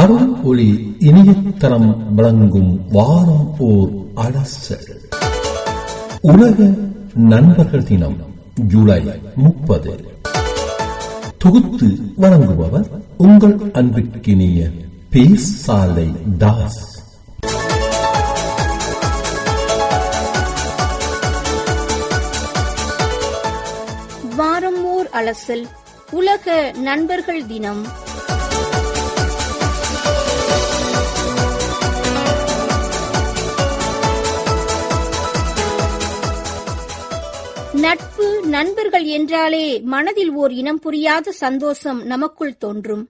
அருள் ஒளி இனியத்தரம் வழங்கும் வாரம் ஓர் அலசல் உலக நண்பர்கள் தினம் ஜூலை முப்பது. தொகுத்து வழங்குபவர் உங்கள் அன்பிற்கினிய பேசாலை தாஸ். வாரம் ஓர் அலசல் உலக நண்பர்கள் தினம். நட்பு நண்பர்கள் என்றாலே மனதில் ஓர் இனம் புரியாத சந்தோஷம் நமக்குள் தோன்றும்.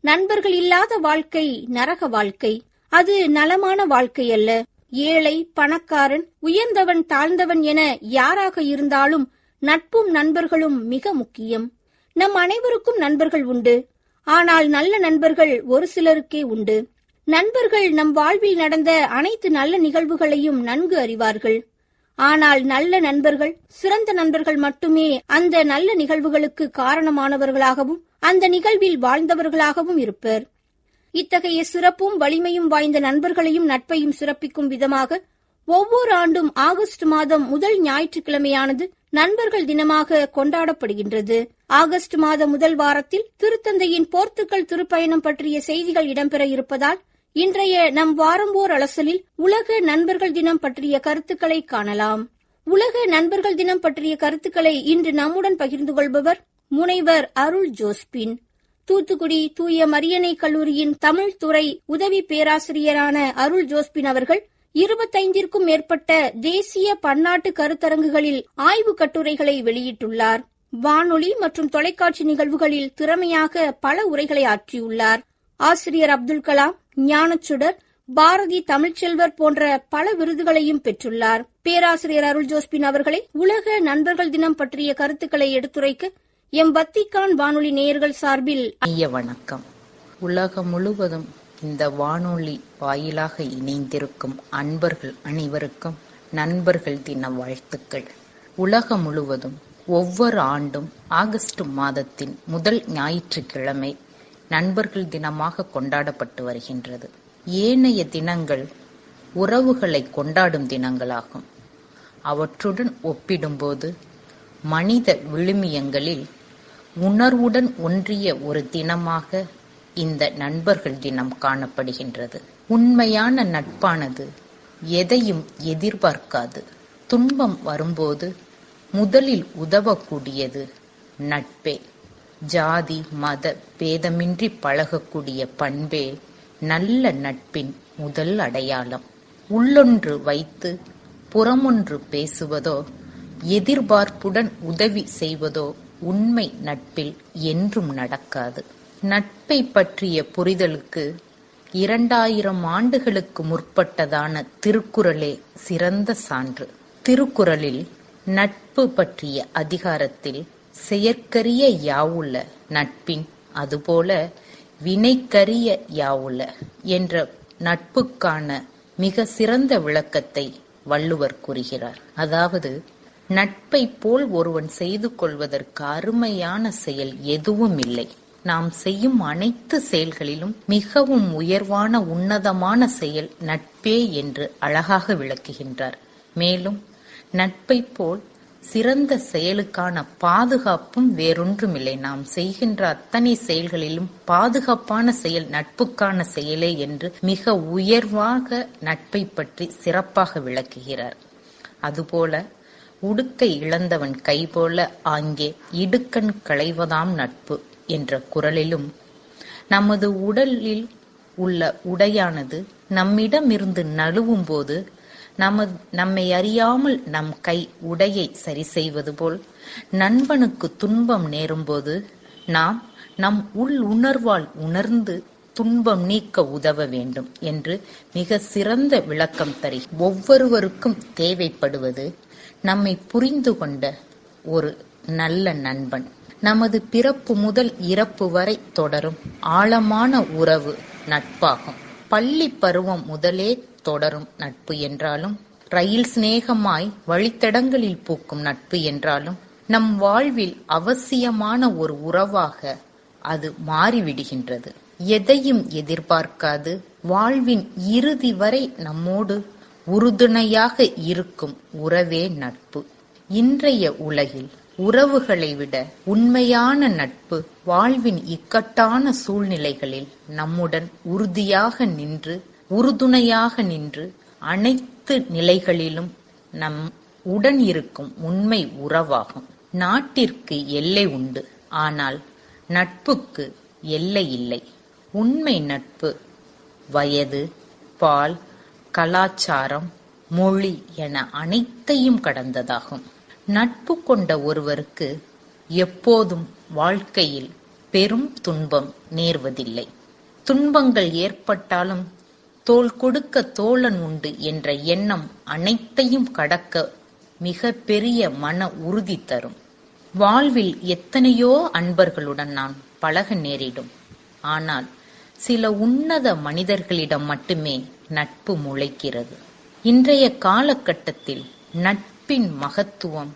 நண்பர்கள் இல்லாத வாழ்க்கை நரக வாழ்க்கை. அது நலமான வாழ்க்கை அல்ல. ஏழை பணக்காரன் உயர்ந்தவன் தாழ்ந்தவன் என யாராக இருந்தாலும் நட்பும் நண்பர்களும் மிக முக்கியம். நம் அனைவருக்கும் நண்பர்கள் உண்டு. ஆனால் நல்ல நண்பர்கள் ஒரு சிலருக்கே உண்டு. நண்பர்கள் நம் வாழ்வில் நடந்த அனைத்து நல்ல நிகழ்வுகளையும் நன்கு அறிவார்கள். ஆனால் நல்ல நண்பர்கள் சிறந்த நண்பர்கள் மட்டுமே அந்த நல்ல நிகழ்வுகளுக்கு காரணமானவர்களாகவும் அந்த நிகழ்வில் வாழ்ந்தவர்களாகவும் இருப்பர். இத்தகைய சிறப்பும் வலிமையும் வாய்ந்த நண்பர்களையும் நட்பையும் சிறப்பிக்கும் விதமாக ஒவ்வொரு ஆண்டும் ஆகஸ்ட் மாதம் முதல் ஞாயிற்றுக்கிழமையானது நண்பர்கள் தினமாக கொண்டாடப்படுகின்றது. ஆகஸ்ட் மாத முதல் வாரத்தில் திருத்தந்தையின் போர்த்துக்கல் திருப்பயணம் பற்றிய செய்திகள் இடம்பெற இருப்பதால் இன்றைய நம் வாரம்போர் அலசலில் உலக நண்பர்கள் தினம் பற்றிய கருத்துக்களை காணலாம். உலக நண்பர்கள் தினம் பற்றிய கருத்துக்களை இன்று நம்முடன் பகிர்ந்து கொள்பவர் முனைவர் அருள் ஜோஸ்பின். தூத்துக்குடி தூய மரியணை கல்லூரியின் தமிழ் துறை உதவி பேராசிரியரான அருள் ஜோஸ்பின் அவர்கள் இருபத்தைந்திற்கும் மேற்பட்ட தேசிய பன்னாட்டு கருத்தரங்குகளில் ஆய்வு கட்டுரைகளை வெளியிட்டுள்ளார். வானொலி மற்றும் தொலைக்காட்சி நிகழ்வுகளில் திறமையாக பல உரைகளை ஆற்றியுள்ளார். ஆசிரியர் அப்துல் கலாம் ஞானச்சுடர் பாரதி தமிழ்ச்செல்வர் போன்ற பல விருதுகளையும் பெற்றுள்ளார். பேராசிரியர் அருள் ஜோஸ்பின் அவர்களை உலக நண்பர்கள் தினம் பற்றிய கருத்துக்களை எடுத்துரைக்க எம் வத்திக்கான் வானொலி நேயர்கள் சார்பில் வணக்கம். உலகம் முழுவதும் இந்த வானொலி வாயிலாக இணைந்திருக்கும் அன்பர்கள் அனைவருக்கும் நண்பர்கள் தின வாழ்த்துக்கள். உலகம் முழுவதும் ஒவ்வொரு ஆண்டும் ஆகஸ்ட் மாதத்தின் முதல் ஞாயிற்றுக்கிழமை நண்பர்கள் தினமாக கொண்டாடப்பட்டு வருகின்றது. ஏனைய தினங்கள் உறவுகளை கொண்டாடும் தினங்களாகும். அவற்றுடன் ஒப்பிடும்போது மனித விழுமியங்களில் உணர்வுடன் ஒன்றிய ஒரு தினமாக இந்த நண்பர்கள் தினம் காணப்படுகின்றது. உண்மையான நட்பானது எதையும் எதிர்பார்க்காது. துன்பம் வரும்போது முதலில் உதவக்கூடியது நட்பே. ஜாதி மத பேதமின்றி பழகக்கூடிய பண்பே நல்ல நட்பின் முதல் அடையாளம். உள்ளொன்று வைத்து புறமொன்று பேசுவதோ எதிர்பார்ப்புடன் உதவி செய்வதோ உண்மை நட்பில் என்றும் நடக்காது. நட்பை பற்றிய புரிதலுக்கு இரண்டாயிரம் ஆண்டுகளுக்கு முற்பட்டதான திருக்குறளே சிறந்த சான்று. திருக்குறளில் நட்பு பற்றிய அதிகாரத்தில் செயற்கரிய யாவுள்ள நட்பின் அதுபோல வினைக்கரிய யாவுள என்ற நட்புக்கான மிக சிறந்த விளக்கத்தை வள்ளுவர் கூறுகிறார். அதாவது நட்பை போல் ஒருவன் செய்து கொள்வதற்கு அருமையான செயல் எதுவும் இல்லை. நாம் செய்யும் அனைத்து செயல்களிலும் மிகவும் உயர்வான உன்னதமான செயல் நட்பே என்று அழகாக விளக்குகின்றார். மேலும் நட்பை போல் சிறந்த செயலுக்கான பாதுகாப்பும் வேறொன்றுமில்லை. நாம் செய்கின்ற அத்தனை செயல்களிலும் பாதுகாப்பான செயல் நட்புக்கான செயலே என்று மிக உயர்வாக நட்பை பற்றி சிறப்பாக விளக்குகிறார். அதுபோல உடுக்கை இழந்தவன் கைபோல ஆங்கே இடுக்கண் களைவதாம் நட்பு என்ற குரலிலும் நமது உடலில் உள்ள உடையானது நம்மிடமிருந்து நழுவும் போது நமது நம்மை அறியாமல் நம் கை உடையை சரி செய்வது போல் நண்பனுக்கு துன்பம் நேரும்போது நாம் நம் உள் உணர்வால் உணர்ந்து துன்பம் நீக்க உதவ வேண்டும் என்று மிக சிறந்த விளக்கம் தரி. ஒவ்வொருவருக்கும் தேவைப்படுவது நம்மை புரிந்து கொண்ட ஒரு நல்ல நண்பன். நமது பிறப்பு முதல் இறப்பு வரை தொடரும் ஆழமான உறவு நட்பாகும். பள்ளி பருவம் முதலே தொடரும் நட்பு என்றாலும் ரயில் சிநேகமாய் வழித்தடங்களில் பூக்கும் நட்பு என்றாலும் நம் வாழ்வில் அவசியமான ஒரு உறவாக அது மாறிவிடுகின்றது. எதையும் எதிர்பார்க்காது வாழ்வின் இறுதி வரை நம்மோடு உறுதுணையாக இருக்கும் உறவே நட்பு. இன்றைய உலகில் உறவுகளை விட உண்மையான நட்பு வாழ்வின் இக்கட்டான சூழ்நிலைகளில் நம்முடன் உறுதியாக நின்று உறுதுணையாக நின்று அனைத்து நிலைகளிலும் நம் உடன் இருக்கும் உண்மை உறவாகும். நாட்டிற்கு எல்லை உண்டு. ஆனால் நட்புக்கு எல்லை இல்லை. உண்மை நட்பு வயது பால் கலாச்சாரம் மொழி என அனைத்தையும் கடந்ததாகும். நட்பு கொண்ட ஒருவருக்கு எப்போதும் வாழ்க்கையில் பெரும் துன்பம் நேர்வதில்லை. துன்பங்கள் ஏற்பட்டாலும் தோள் கொடுக்க தோழன் உண்டு என்ற எண்ணம் அனைத்தையும் கடக்க மிக பெரிய மன உறுதி தரும். வாழ்வில் எத்தனையோ அன்பர்களுடன் நான் பழக நேரிடும். ஆனால் சில உன்னத மனிதர்களிடம் மட்டுமே நட்பு முளைக்கிறது. இன்றைய காலகட்டத்தில் நட்பின் மகத்துவம்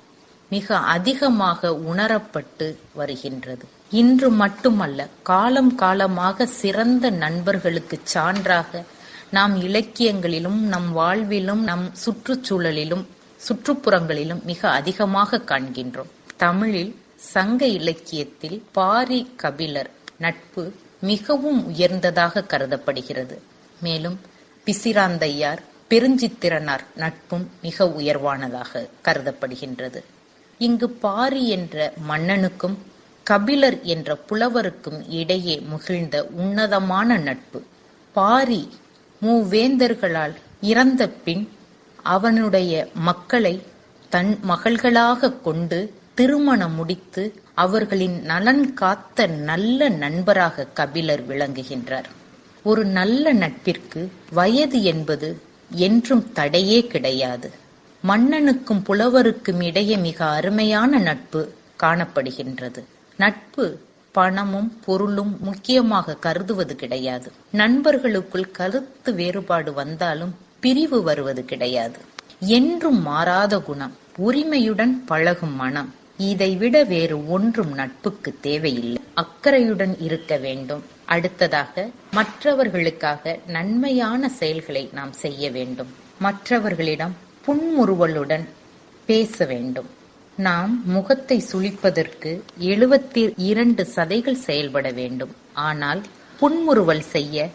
மிக அதிகமாக உணரப்பட்டு வருகின்றது. இன்று மட்டுமல்ல காலம் காலமாக சிறந்த நண்பர்களுக்கு சான்றாக நாம் இலக்கியங்களிலும் நம் வாழ்விலும் நம் சுற்றுச்சூழலிலும் சுற்றுப்புறங்களிலும் மிக அதிகமாக காண்கின்றோம். தமிழில் சங்க இலக்கியத்தில் பாரி கபிலர் நட்பு மிகவும் உயர்ந்ததாக கருதப்படுகிறது. மேலும் பிசிராந்தையார் பெருஞ்சித்திரனார் நட்பும் மிக உயர்வானதாக கருதப்படுகின்றது. இங்கு பாரி என்ற மன்னனுக்கும் கபிலர் என்ற புலவருக்கும் இடையே முகிழ்ந்த உன்னதமான நட்பு பாரி மூவேந்தர்களால் இறந்த பின் அவனுடைய மக்களை தன் மகள்களாகக் கொண்டு திருமணம் முடித்து அவர்களின் நலன் காத்த நல்ல நண்பராக கபிலர் விளங்குகின்றார். ஒரு நல்ல நட்பிற்கு வயது என்பது என்றும் தடையே கிடையாது. மன்னனுக்கும் புலவருக்கும் இடையே மிக அருமையான நட்பு காணப்படுகின்றது. நட்பு பணமும் பொருளும் முக்கியமாக கருதுவது கிடையாது. நண்பர்களுக்குள் கருத்து வேறுபாடு வந்தாலும் பிரிவு வருவது கிடையாது. என்றும் மாறாத குணம் உரிமையுடன் பழகும் மனம். இதைவிட வேறு ஒன்றும் நட்புக்கு தேவையில்லை. அக்கறையுடன் இருக்க வேண்டும். அடுத்ததாக மற்றவர்களுக்காக நன்மையான செயல்களை நாம் செய்ய வேண்டும். மற்றவர்களிடம் புன்முறுவலுடன் பேச வேண்டும். நாம் முகத்தை சுளிப்பதற்கு எழுபத்தி இரண்டு சதைகள் செயல்பட வேண்டும். ஆனால் புன்முறுவல் செய்ய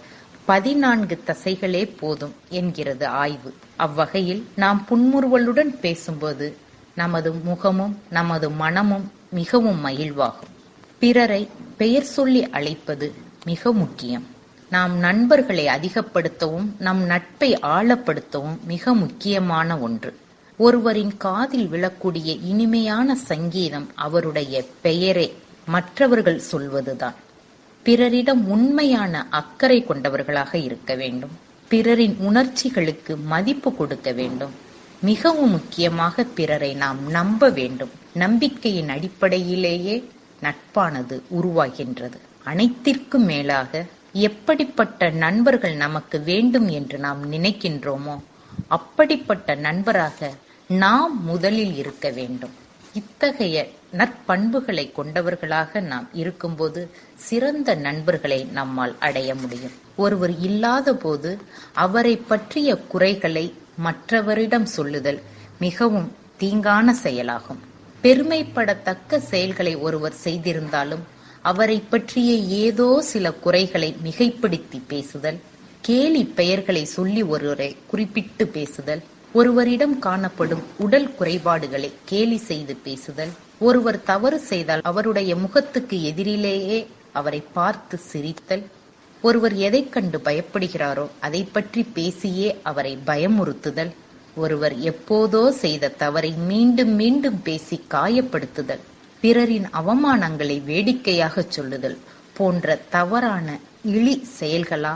பதினான்கு தசைகளே போதும் என்கிறது ஆய்வு. அவ்வகையில் நாம் புன்முறுவலுடன் பேசும்போது நமது முகமும் நமது மனமும் மிகவும் மகிழ்வாகும். பிறரை பெயர் சொல்லி அழைப்பது மிக முக்கியம். நாம் நண்பர்களை அதிகப்படுத்தவும் நம் நட்பை ஆழப்படுத்தவும் மிக முக்கியமான ஒன்று. ஒருவரின் காதில் விழக்கூடிய இனிமையான சங்கீதம் அவருடைய பெயரே. மற்றவர்கள் சொல்வதுதான். பிறரிடம் உண்மையான அக்கறை கொண்டவர்களாக இருக்க வேண்டும். பிறரின் உணர்ச்சிகளுக்கு மதிப்பு கொடுக்க வேண்டும். மிகவும் முக்கியமாக பிறரை நாம் நம்ப வேண்டும். நம்பிக்கையின் அடிப்படையிலேயே நட்பானது உருவாகின்றது. அனைத்திற்கும் மேலாக எப்படிப்பட்ட நண்பர்கள் நமக்கு வேண்டும் என்று நாம் நினைக்கின்றோமோ அப்படிப்பட்ட நண்பராக நாம் முதலில் இருக்க வேண்டும். இத்தகைய நற்பண்புகளை கொண்டவர்களாக நாம் இருக்கும்போது சிறந்த நண்பர்களை நம்மால் அடைய முடியும். ஒருவர் இல்லாத போது அவரை பற்றிய குறைகளை மற்றவரிடம் சொல்லுதல் மிகவும் தீங்கான செயலாகும். பெருமைப்படத்தக்க செயல்களை ஒருவர் செய்திருந்தாலும் அவரை பற்றிய ஏதோ சில குறைகளை மிகைப்படுத்தி பேசுதல் கேலி பெயர்களை சொல்லி ஒருவரை குறிப்பிட்டு பேசுதல் ஒருவரிடம் காணப்படும் உடல் குறைபாடுகளை கேலி செய்து பேசுதல் ஒருவர் தவறு செய்தால் அவருடைய முகத்துக்கு எதிரிலேயே அவரை பார்த்து சிரித்தல் ஒருவர் எதைக் கண்டு பயப்படுகிறாரோ அதை பற்றி பேசியே அவரை பயமுறுத்துதல் ஒருவர் எப்போதோ செய்த தவறை மீண்டும் மீண்டும் பேசி காயப்படுத்துதல் பிறரின் அவமானங்களை வேடிக்கையாகச் சொல்லுதல் போன்ற தவறான இழி செயல்களா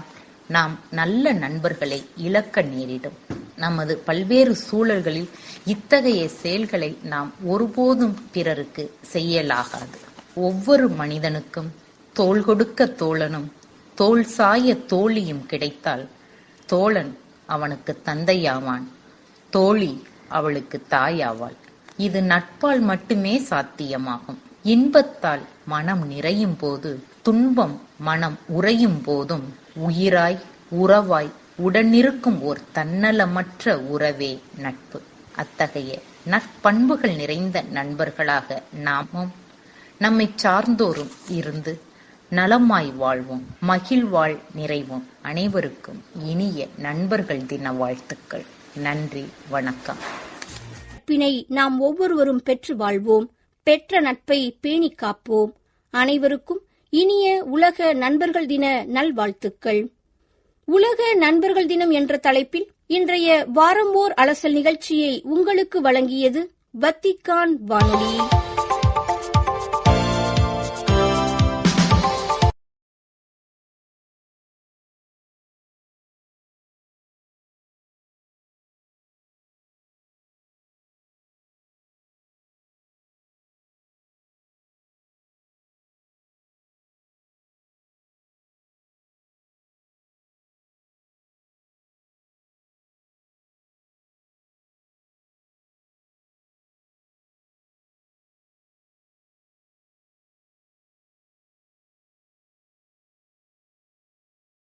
நாம் நல்ல நண்பர்களை இழக்க நேரிடும். நமது பல்வேறு சூழல்களில் இத்தகைய செயல்களை நாம் ஒருபோதும் பிறருக்கு செய்யலாகாது. ஒவ்வொரு மனிதனுக்கும் தோல் கொடுக்க தோழனும் தோல் சாய தோழியும் கிடைத்தால் தோழன் அவனுக்கு தந்தையாவான் தோழி அவளுக்கு தாயாவாள். இது நட்பால் மட்டுமே சாத்தியமாகும். இன்பத்தால் மனம் நிறையும் போது துன்பம் மனம் உறையும் போதும் உயிராய் உறவாய் உடனிருக்கும் ஓர் தன்னலமற்ற உறவே நட்பு. அத்தகைய நற்பண்புகள் நிறைந்த நண்பர்களாக நாமும் நம்மை சார்ந்தோரும் இருந்து நலமாய் வாழ்வோம் மகிழ்வாழ் நிறைவோம். அனைவருக்கும் இனிய நண்பர்கள் தின வாழ்த்துக்கள். நன்றி வணக்கம். நட்பினை நாம் ஒவ்வொருவரும் பெற்று வாழ்வோம். பெற்ற நட்பை பேணி காப்போம். அனைவருக்கும் இனிய உலக நண்பர்கள் தின நல்வாழ்த்துக்கள். உலக நண்பர்கள் தினம் என்ற தலைப்பில் இன்றைய வாரம்போர் அலசல் நிகழ்ச்சியை உங்களுக்கு வழங்கியது வத்திக்கான் வானொலி.